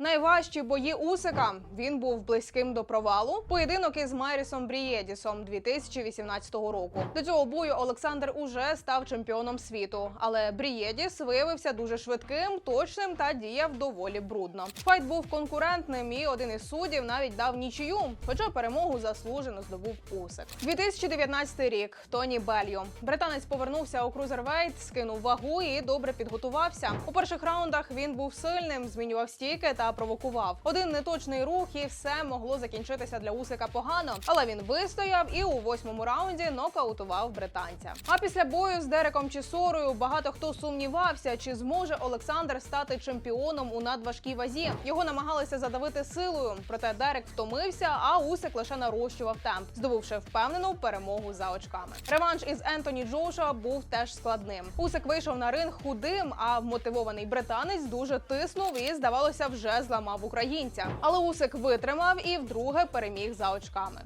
Найважчі бої Усика. Він був близьким до провалу. Поєдинок із Майрісом Брієдісом 2018 року. До цього бою Олександр уже став чемпіоном світу, але Брієдіс виявився дуже швидким, точним та діяв доволі брудно. Файт був конкурентним, і один із суддів навіть дав нічию, хоча перемогу заслужено здобув Усик. 2019 рік. Тоні Белью. Британець повернувся у крузервейт, скинув вагу і добре підготувався. У перших раундах він був сильним, змінював стійки та провокував. Один неточний рух, і все могло закінчитися для Усика погано. Але він вистояв і у восьмому раунді нокаутував британця. А після бою з Дереком Чісорою багато хто сумнівався, чи зможе Олександр стати чемпіоном у надважкій вазі. Його намагалися задавити силою, проте Дерек втомився, а Усик лише нарощував темп, здобувши впевнену перемогу за очками. Реванш із Ентоні Джоша був теж складним. Усик вийшов на ринг худим, а вмотивований британець дуже тиснув і, здавалося, вже зламав українця. Але Усик витримав і вдруге переміг за очками.